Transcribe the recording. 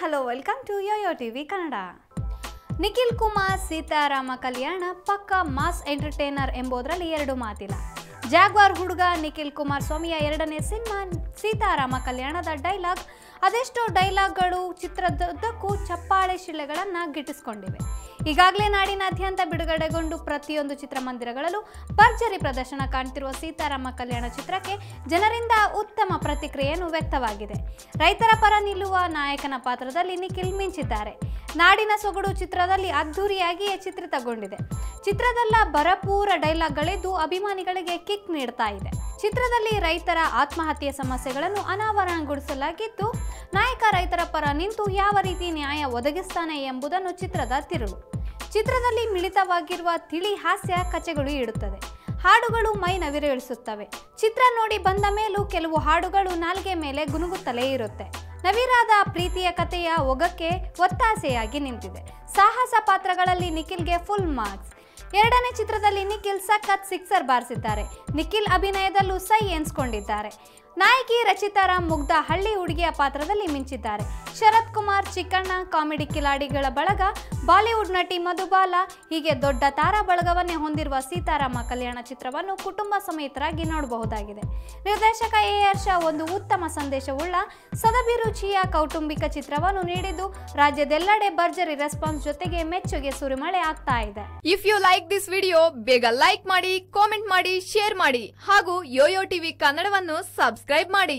Hello, welcome to YoYo TV Kannada. Nikhil Kumar, Seetharama Kalyana, ಪಕ್ಕ mass entertainer ಎಂಬುದರಲ್ಲಿ ಎರಡು ಮಾತಿಲ್ಲ. ಜಾಗ್ವಾರ್ ಹುಡುಗ ನಿಖಿಲ್ ಕುಮಾರಸ್ವಾಮಿಯ ಎರಡನೇ ಸಿನಿಮಾ, ಸೀತಾರಾಮ ಕಲ್ಯಾಣದ ಡೈಲಾಗ್. ಅದೆಷ್ಟೋ ಡೈಲಾಗ್ಗಳು ಚಿತ್ರದುದ್ದಕ್ಕೂ ಚಪ್ಪಾಳೆ ಶಿಲೆಗಳನ್ನು ಗಿಟ್ಟಿಸಿಕೊಂಡಿವೆ. ಈಗಾಗಲೇ ನಾಡಿನಾದ್ಯಂತ ಬಿಡುಗಡೆಗೊಂಡು ಪ್ರತಿಯೊಂದು ಚಿತ್ರಮಂದಿರಗಳಲ್ಲೂ ಭರ್ಜರಿ ಪ್ರದರ್ಶನ ಕಾಣ್ತಿರುವ ಸೀತಾರಾಮ ಕಲ್ಯಾಣ ಚಿತ್ರಕ್ಕೆ ಜನರಿಂದ ಉತ್ತಮ ಪ್ರತಿಕ್ರಿಯೆಯನ್ನು ವ್ಯಕ್ತವಾಗಿದೆ. ರೈತರ ಪರ ನಿಲ್ಲುವ ನಾಯಕನ ಪಾತ್ರದಲ್ಲಿ ನಿಖಿಲ್ ಮಿಂಚಿದ್ದಾರೆ. ನಾಡಿನ ಸೊಗಡು ಚಿತ್ರದಲ್ಲಿ ಅದ್ಧೂರಿಯಾಗಿಯೇ ಚಿತ್ರಿತಗೊಂಡಿದೆ. ಚಿತ್ರದಲ್ಲ ಭರಪೂರ ಡೈಲಾಗ್ಗಳಿದ್ದು ಅಭಿಮಾನಿಗಳಿಗೆ ಕಿಕ್ ನೀಡ್ತಾ ಇದೆ. ಚಿತ್ರದಲ್ಲಿ ರೈತರ ಆತ್ಮಹತ್ಯೆ ಸಮಸ್ಯೆಗಳನ್ನು ಅನಾವರಣಗೊಳಿಸಲಾಗಿದ್ದು, ನಾಯಕ ರೈತರ ಪರ ನಿಂತು ಯಾವ ರೀತಿ ನ್ಯಾಯ ಒದಗಿಸ್ತಾನೆ ಎಂಬುದನ್ನು ಚಿತ್ರದ ತಿರುಳು. ಚಿತ್ರದಲ್ಲಿ ಮಿಳಿತವಾಗಿರುವ ತಿಳಿ ಹಾಸ್ಯ ಕಚೆಗಳು ಇಡುತ್ತದೆ. ಹಾಡುಗಳು ಮೈ ನವಿರೇಳಿಸುತ್ತವೆ. ಚಿತ್ರ ನೋಡಿ ಬಂದ ಮೇಲೂ ಕೆಲವು ಹಾಡುಗಳು ನಾಲ್ಗೆ ಮೇಲೆ ಗುನುಗುತ್ತಲೇ ಇರುತ್ತೆ. ನವಿರಾದ ಪ್ರೀತಿಯ ಕಥೆಯ ಒಗಕ್ಕೆ ಒತ್ತಾಸೆಯಾಗಿ ನಿಂತಿದೆ. ಸಾಹಸ ಪಾತ್ರಗಳಲ್ಲಿ ನಿಖಿಲ್ಗೆ ಫುಲ್ ಮಾರ್ಕ್ಸ್ ಎರಡನೇ ಚಿತ್ರದಲ್ಲಿ ನಿಖಿಲ್ ಸಖತ್ ಸಿಕ್ಸರ್ ಬಾರಿಸಿದ್ದಾರೆ. ನಿಖಿಲ್ ಅಭಿನಯದಲ್ಲೂ ಸೈ ಎನ್ಸ್ಕೊಂಡಿದ್ದಾರೆ. ನಾಯಕಿ ರಚಿತಾರಾಮ್ ಮುಗ್ಧ ಹಳ್ಳಿ ಹುಡುಗಿಯ ಪಾತ್ರದಲ್ಲಿ ಮಿಂಚಿದ್ದಾರೆ. ಶರತ್ ಕುಮಾರ್ ಚಿಕ್ಕಣ್ಣ ಕಾಮಿಡಿ ಕಿಲಾಡಿಗಳ ಬಳಗ, ಬಾಲಿವುಡ್ ನಟಿ ಮಧುಬಾಲ ಹೀಗೆ ದೊಡ್ಡ ತಾರಾ ಬಳಗವನ್ನೇ ಹೊಂದಿರುವ ಸೀತಾರಾಮ ಕಲ್ಯಾಣ ಚಿತ್ರವನ್ನು ಕುಟುಂಬ ಸಮೇತರಾಗಿ ನೋಡಬಹುದಾಗಿದೆ. ನಿರ್ದೇಶಕ ಎ ಹರ್ಷ ಒಂದು ಉತ್ತಮ ಸಂದೇಶವುಳ್ಳ ಸದಭಿರುಚಿಯ ಕೌಟುಂಬಿಕ ಚಿತ್ರವನ್ನು ನೀಡಿದ್ದು, ರಾಜ್ಯದೆಲ್ಲೆಡೆ ಭರ್ಜರಿ ರೆಸ್ಪಾನ್ಸ್ ಜೊತೆಗೆ ಮೆಚ್ಚುಗೆ ಸುರಿಮಳೆ ಆಗ್ತಾ ಇದೆ. If you like this video ಬೇಗ ಲೈಕ್ ಮಾಡಿ ಕಾಮೆಂಟ್ ಮಾಡಿ ಶೇರ್ ಮಾಡಿ ಹಾಗೂ ಯೋಯೋ ಟಿವಿ ಕನ್ನಡವನ್ನು ಸಬ್ಸ್ಕ್ರೈಬ್ ಮಾಡಿ.